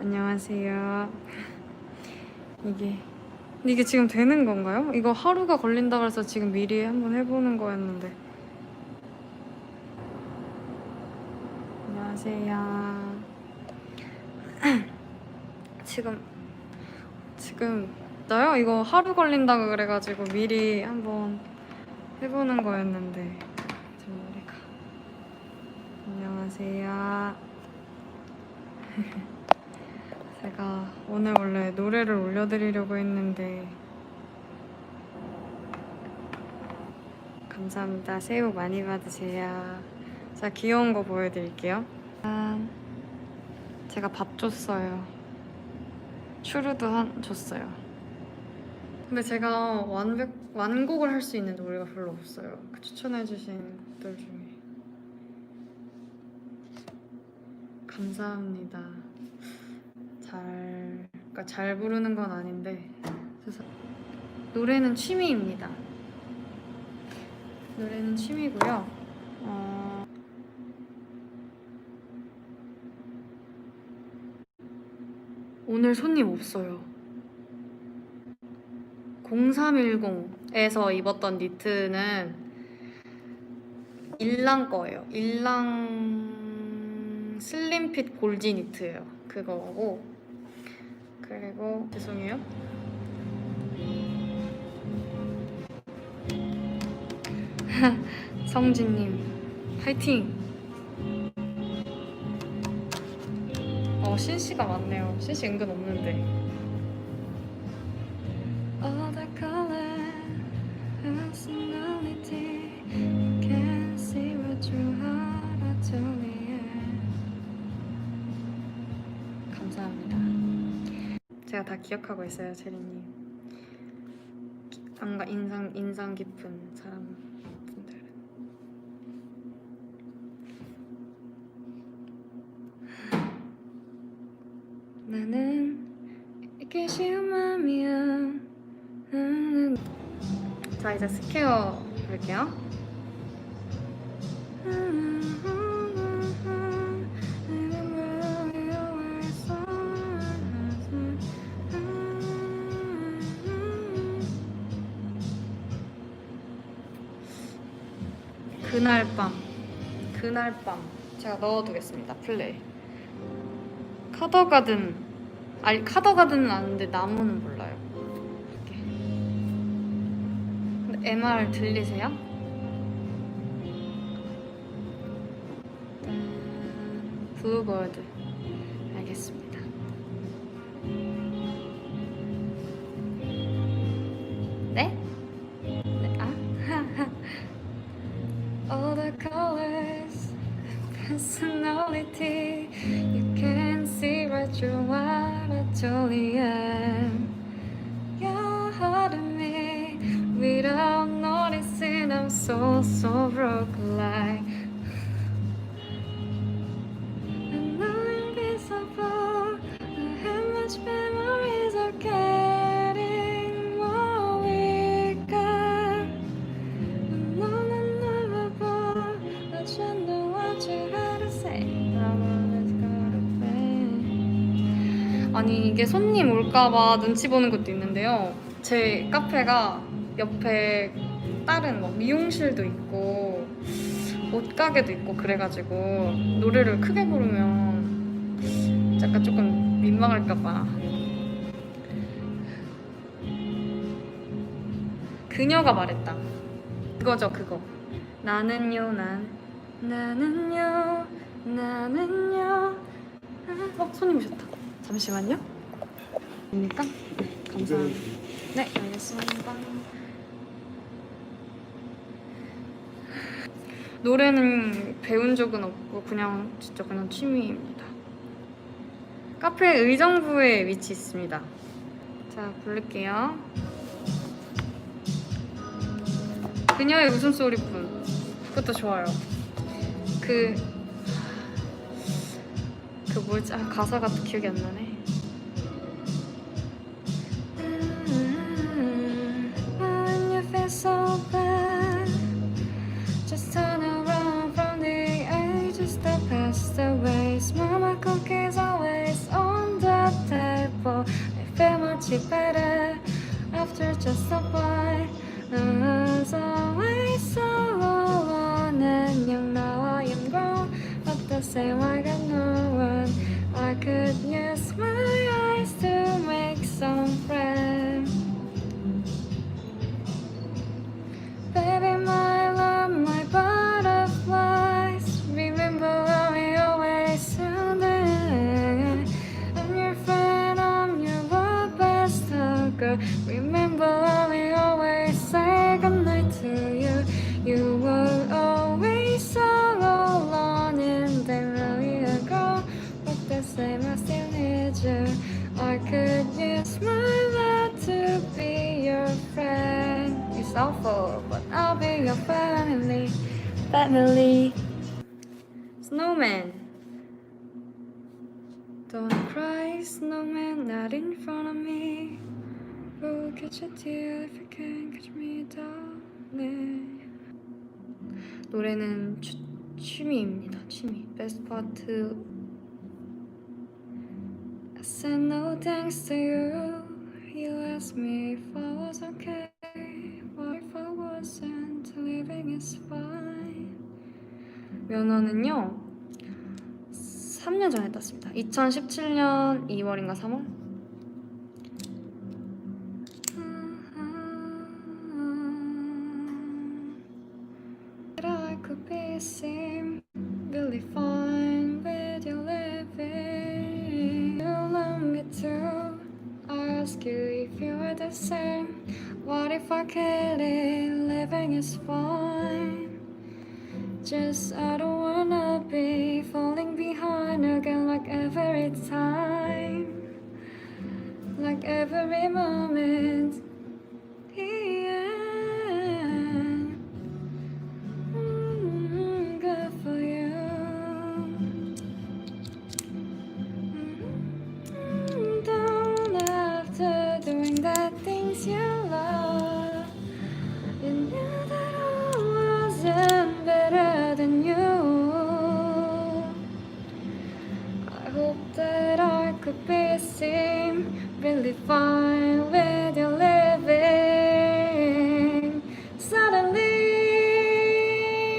안녕하세요. 이게 이게 지금 되는 건가요? 이거 하루가 걸린다 그래서 지금 미리 한번 해보는 거였는데. 안녕하세요. 지금 지금 나요? 이거 하루 걸린다고 그래가지고 미리 한번 해보는 거였는데 저 머리가 안녕하세요. 제가 오늘 원래 노래를 올려드리려고 했는데 감사합니다. 새해 복 많이 받으세요. 자 귀여운 거 보여드릴게요. 짠. 제가 밥 줬어요. 추루도 한, 줬어요. 근데 제가 완벽, 완곡을 할 수 있는 노래가 별로 없어요. 그 추천해주신 분들 중에. 감사합니다. 잘, 그러니까 잘 부르는 건 아닌데, 노래는 취미입니다. 노래는 취미고요. 어, 오늘 손님 없어요. 0310에서 입었던 니트는 일랑 거예요. 일랑 슬림핏 골지 니트예요. 그거고 그리고 죄송해요. 성진님 파이팅. 어 신씨가 많네요. 신씨 은근 없는데. 제가 다 기억하고 있어요, 제리님. 뭔가 인상 인상 깊은 사람. 나는 이게 쉬운 마음이야. 음. 자 이제 스퀘어 볼게요. 그날 밤. 그날 밤. 제가 넣어두겠습니다. 플레이. 카더가든 아니 카더가든은 아는데 나무는 몰라요. 이렇게. 근데 MR 들리세요? 음, 블루버드. 알겠습니다 Am. You're hurting me without noticing. I'm so, so broke like. 아니 이게 손님 올까봐 눈치 보는 것도 있는데요. 제 카페가 옆에 다른 뭐 미용실도 있고 옷가게도 있고 그래가지고 노래를 크게 부르면 약간 조금 민망할까봐. 그녀가 말했다. 그거죠 그거 나는요 난 나는요 나는요 아, 어 손님 오셨다 잠시만요. 입니까? 감사합니다. 네 알겠습니다. 노래는 배운 적은 없고 그냥 진짜 그냥 취미입니다. 카페 의정부에 위치 있습니다. 자 부를게요. 그녀의 웃음소리뿐. 그것도 좋아요. 그... 그 뭐지? 아, 가사가 또 기억이 안 나네. When you feel so hugger. Remember we always say goodnight to you. You were always so alone, and then really ago. But the same, I still need you. I could use my love to be your friend. It's awful, but I'll be your family. Family. Snowman. Don't cry, snowman, not in front of me. We'll catch a tear if you can catch me, darling. 노래는 취, 취미입니다. 취미. Best part. I said no thanks to you. You asked me if I was okay. What if I wasn't? Living is fine. 면허는요. 3년 전에 땄습니다. 2017년 2월인가 3월? Living is fine. Just I don't wanna be falling behind again like every time. Like every moment. Really fine with your living. Suddenly,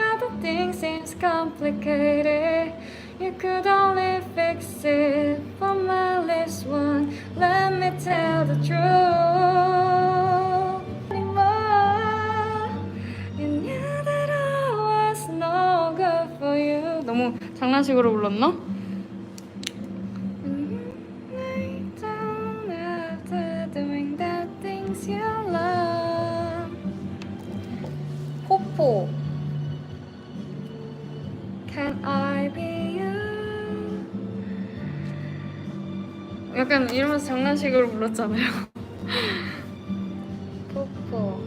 other things seems complicated. You could only fix it from my lips one. Let me tell the truth. Anymore. You knew that I was no good for you. 너무 장난식으로 불렀나? 이러면서 장난식으로 불렀잖아요. 포포.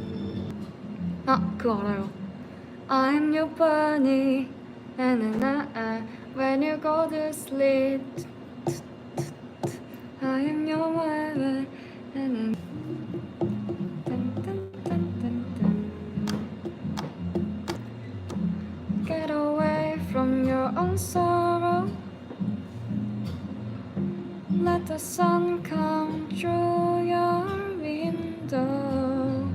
아, 그거 알아요. I'm your bunny. 나나나. When you go to sleep. I am your wife. 나나. 딴딴딴딴딴. Get away from your own sorrow. Let the sun come through your window.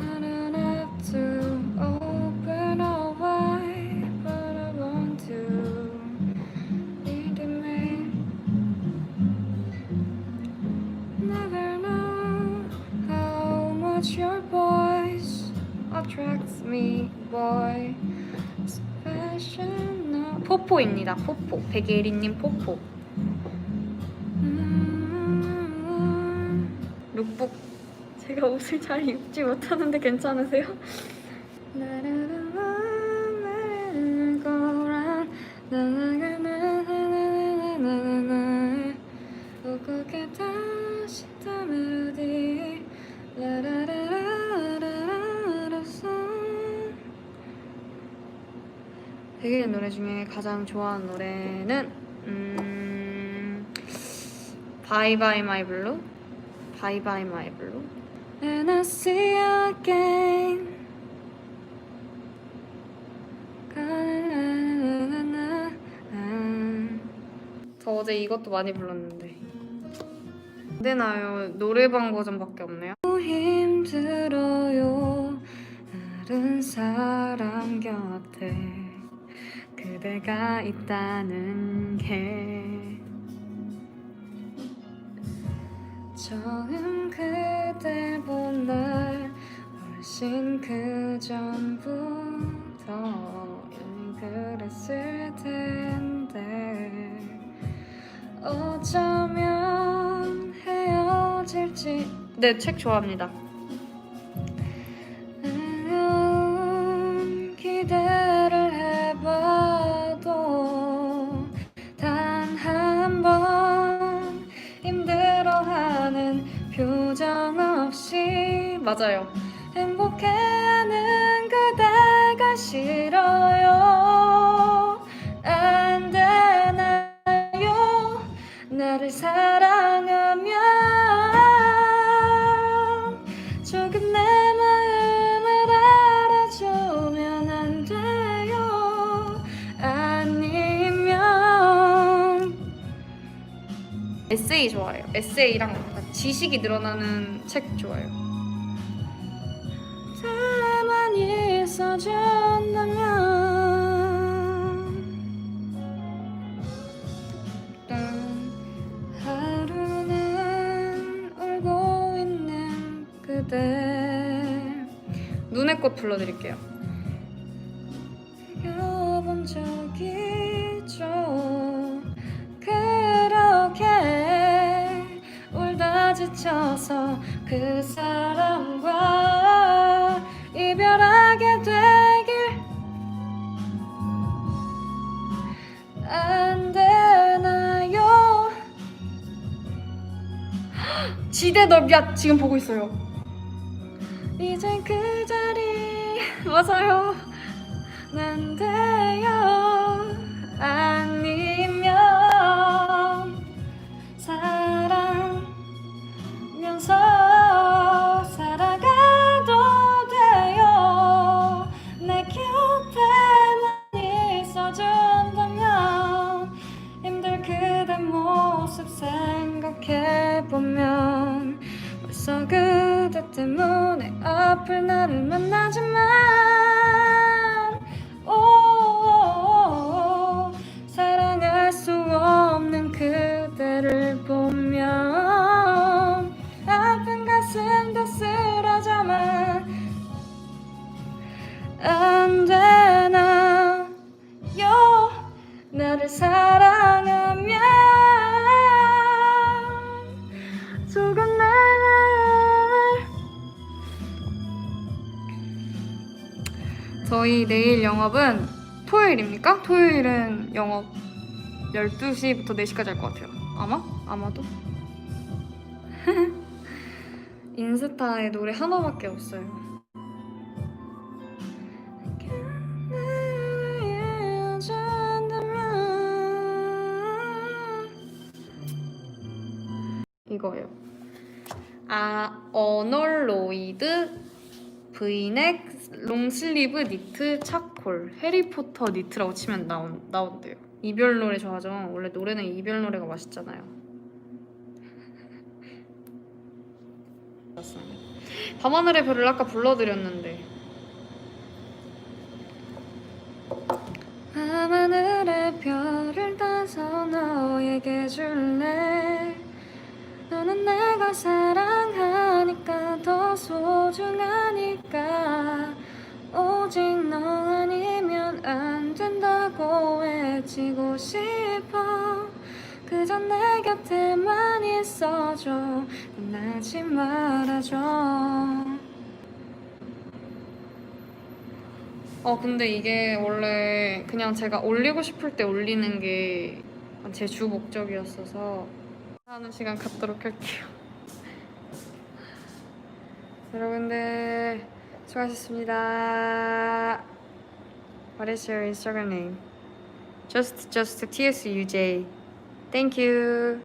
I don't have to open a wide, but I want to. Lead me. Never know how much your voice attracts me, boy. Special. 포포입니다. 포포. 백예리님 포포. 음, 음, 음. 룩북 제가 옷을 잘 입지 못하는데 괜찮으세요? 되게 노래 중에 가장 좋아하는 노래는 음... 바이바이 마이 블루 바이바이 마이 블루 And I see you again. 저 어제 이것도 많이 불렀는데 안 되나요? 노래방 버전밖에 없네요. 힘들어요. 다른 사람 곁에 그대가 있다는 게 처음 그댈 본날 훨씬 그 전부터 이미 그랬을 텐데. 어쩌면 헤어질지. 네 책 좋아합니다 맞아요. 행복해하는 그대가 싫어요. 안 되나요? 나를 사랑하면 조금 내 마음을 알아주면 안 돼요. 아니면 에세이 좋아해요. 에세이랑 지식이 늘어나는 책 좋아해요 있어준다면 꽃 불러드릴게요. 이겨본 적 있죠. 그렇게 울다 지쳐서 그 사람 지대 넓야 지금 보고 있어요. 이제 그 자리 맞아요. 난 돼요. 아니 벌써 그대 때문에 아플 나를 만나지만. 오 사랑할 수 없는 그대를 보면 아픈 가슴도 쓰러져만. 안 되나요 나를 사랑 저희 내일 영업은 토요일입니까? 토요일은 영업 12시부터 4시까지 할 것 같아요 아마? 아마도? 인스타에 노래 하나밖에 없어요 이거예요. 아 어널로이드 브이넥 롱슬리브 니트 차콜 해리포터 니트라고 치면 나온 나온대요. 이별 노래 좋아하죠. 원래 노래는 이별 노래가 맛있잖아요. 밤하늘의 별을 아까 불러드렸는데 밤하늘의 별을 따서 너에게 줄래 너는 내가 사랑하니까 더 소중하니까 오직 너 아니면 안 된다고 외치고 싶어. 그저 내 곁에만 있어줘. 떠나지 말아줘. 어 근데 이게 원래 그냥 제가 올리고 싶을 때 올리는 게 제 주 목적이었어서 하는 시간 갖도록 할게요. 여러분들 수고하셨습니다. What is your Instagram name? Just just TSUJ. Thank you.